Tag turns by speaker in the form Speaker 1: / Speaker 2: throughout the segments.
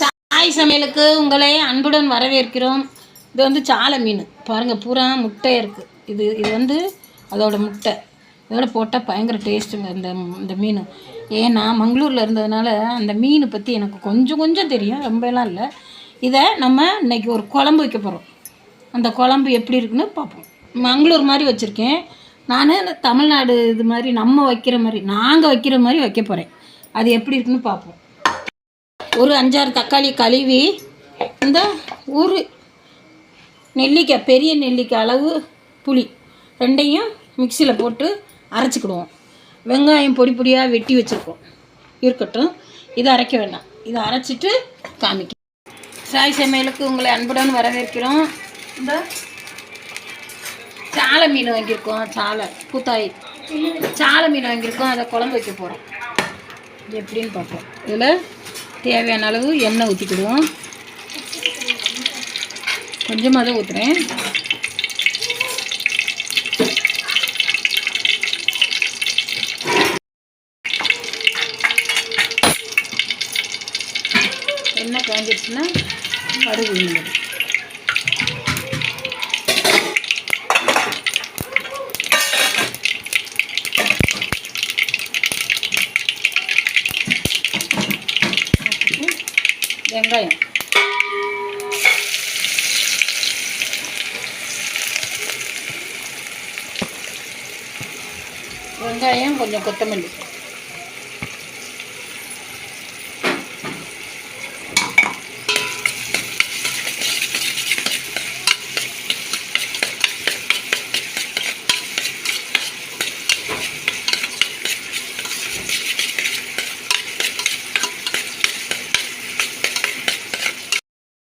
Speaker 1: சாய் சமையலுக்கு உங்களை அன்புடன் வரவேற்கிறோம். இது வந்து சாலை மீன். பாருங்கள் பூரா முட்டை இருக்குது இது இது வந்து அதோட முட்டை. இதோட போட்டால் பயங்கர டேஸ்ட்டுங்க இந்த இந்த மீன். ஏன்னா மங்களூரில் இருந்ததுனால அந்த மீன் பற்றி எனக்கு கொஞ்சம் கொஞ்சம் தெரியும். ரொம்பலாம் இல்லை. இதை நம்ம இன்றைக்கி ஒரு குழம்பு வைக்க போகிறோம் அந்த குழம்பு எப்படி இருக்குன்னு பார்ப்போம். மங்களூர் மாதிரி வச்சுருக்கேன். நான் தமிழ்நாடு இது மாதிரி நம்ம வைக்கிற மாதிரி நாங்கள் வைக்கிற மாதிரி வைக்க போகிறேன் அது எப்படி இருக்குன்னு பார்ப்போம். ஒரு அஞ்சாறு தக்காளி கழுவி அந்த ஒரு நெல்லிக்காய் பெரிய நெல்லிக்காய் அளவு புளி ரெண்டையும் மிக்சியில் போட்டு அரைச்சிக்கிடுவோம். வெங்காயம் பொடி பொடியாக வெட்டி வச்சுருக்கோம். இருக்கட்டும். இதை அரைக்க வேண்டாம். இதை அரைச்சிட்டு காமிக்க சாய் சமையலுக்கு உங்களை அன்புடன் வரவேற்கிறோம். இந்த சாலை மீன் வாங்கியிருக்கோம். சாலை பூத்தாய். சாலை மீன் வாங்கியிருக்கோம். அதை குழம்பு வைக்க போகிறோம் எப்படின்னு பார்ப்போம். இதில் தேவையான அளவு எண்ணெய் ஊற்றிக்கிடுவோம் கொஞ்சமாக தான் ஊற்றுறேன் எண்ணெய் காஞ்சிடுச்சுன்னா கடுகு விழுந்துடும் வெங்காயம். வெங்காயம் கொஞ்சம் கொத்தமல்லி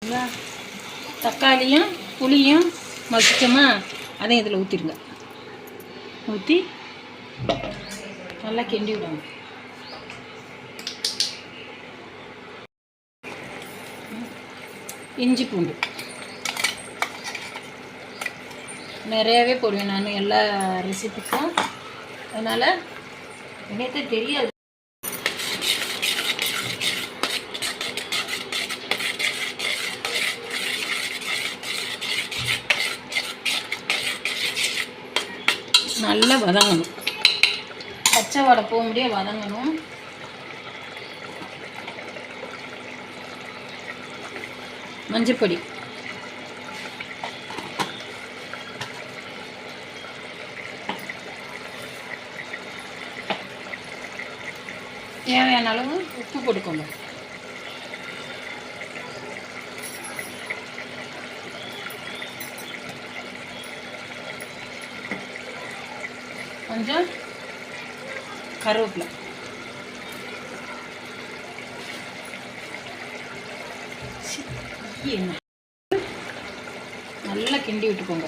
Speaker 1: நல்லா தக்காளியும் புளியும் மசிச்சோமா அதையும் இதில் ஊற்றிடுங்க ஊற்றி நல்லா கிண்டி விடுங்க. இஞ்சி பூண்டு. நிறையாவே போடுவேன் நான் எல்லா ரெசிபிக்கும் அதனால் எனக்கு தெரியாது. நல்லா வதங்கணும். பச்சை வடை போக முடிய வதங்கணும். மஞ்சப்பொடி. தேவையான அளவு உப்பு கொடுக்கணும் கொஞ்சம் கருவேப்பிலை. நல்லா கிண்டி விட்டுக்கோங்க.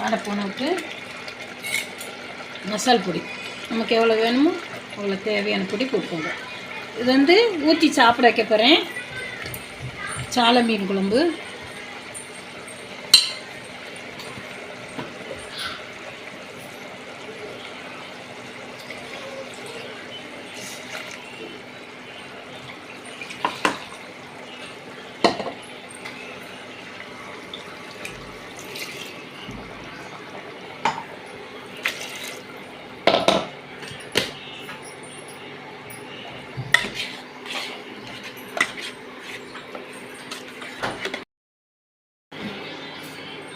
Speaker 1: வாடை போன விட்டு மசால் பொடி. நமக்கு எவ்வளோ வேணுமோ அவ்வளோ தேவையான பொடி போட்டுக்கோங்க இது வந்து ஊற்றி சாப்பிட வைக்க போகிறேன் சாலை மீன் குழம்பு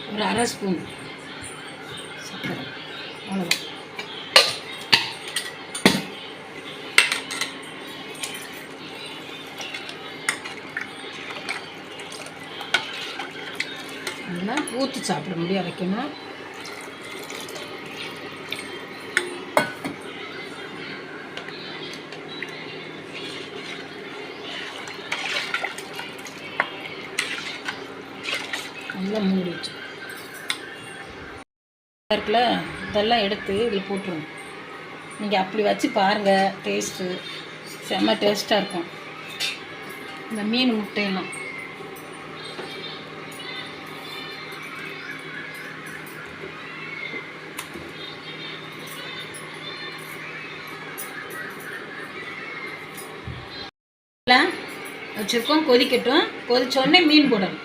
Speaker 1: ஒரு அரை ஸ்பூன். சர்க்கரை அவ்வளோதான் நல்லா ஊற்றி சாப்பிட முடியும் அரைக்கணும் நல்லா மூடி வச்சு இருக்குல்ல இதெல்லாம் எடுத்து இதில் போட்டுருங்க நீங்கள் அப்படி வச்சு பாருங்கள் டேஸ்ட்டு செம்ம டேஸ்ட்டாக இருக்கும். இந்த மீன் முட்டையெல்லாம். வச்சுருக்கோம் கொதிக்கட்டும். கொதிச்ச உடனே மீன் போடணும்.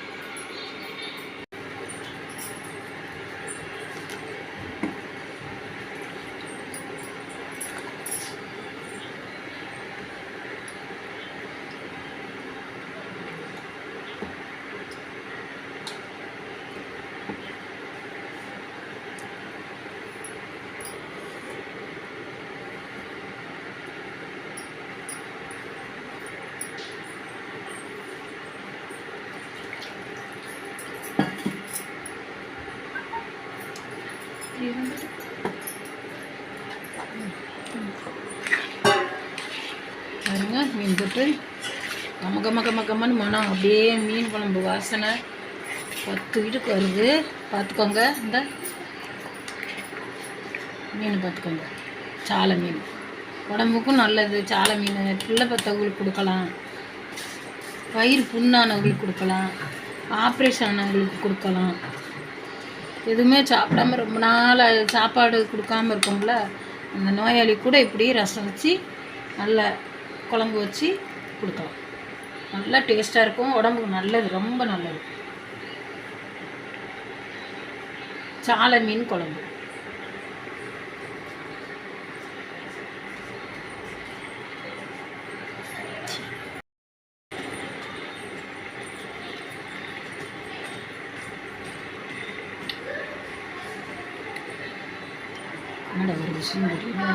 Speaker 1: மீன் போட்டு கம கம கம கமன்னு மனம் அப்படியே மீன் குழம்பு வாசனை. பத்து வீட்டுக்கு வருது. பார்த்துக்கோங்க. இந்த மீன் பார்த்துக்கோங்க. சாலை மீன். உடம்புக்கும் நல்லது. சாலை மீன். பிள்ளை பத்தவங்களுக்கு கொடுக்கலாம். வயிறு புண்ணானவங்களுக்கு கொடுக்கலாம். ஆப்ரேஷன் ஆனவங்களுக்கு கொடுக்கலாம். எதுவுமே சாப்பிடாம ரொம்ப நாள் சாப்பாடு கொடுக்காம இருக்கோம்ல அந்த நோயாளி கூட இப்படி ரசம் வச்சு நல்ல குழம்பு வச்சு கொடுக்கலாம். நல்லா டேஸ்ட்டாக இருக்கும். உடம்புக்கு நல்லது ரொம்ப நல்லது. சாலை மீன் குழம்பு. என்னடா ஒரு விஷயம் தெரியுமா?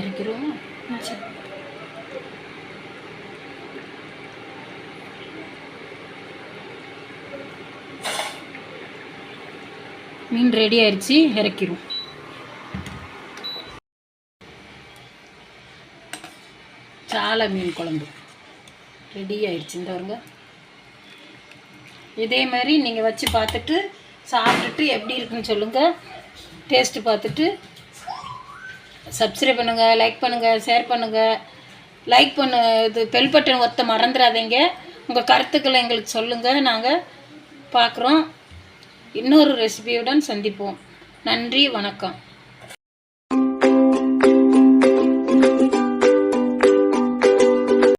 Speaker 1: இறக்கிறோம் சரி. மீன் ரெடி ஆயிடுச்சு இறக்கிரும். சாலை மீன் குழம்பு. ரெடி ஆயிடுச்சு இந்த வருங்க இதே மாதிரி நீங்கள் வச்சு பார்த்துட்டு சாப்பிட்டுட்டு எப்படி இருக்குன்னு சொல்லுங்கள் டேஸ்ட்டு பார்த்துட்டு சப்ஸ்கிரைப் பண்ணுங்கள் லைக் பண்ணுங்கள் ஷேர் பண்ணுங்கள் லைக் பண்ண இது பெல் பட்டன் ஒத்த மறந்துடாதீங்க உங்கள் கருத்துக்களை எங்களுக்கு சொல்லுங்கள் நாங்கள் பார்க்குறோம் இன்னொரு ரெசிபியுடன் சந்திப்போம். நன்றி வணக்கம்.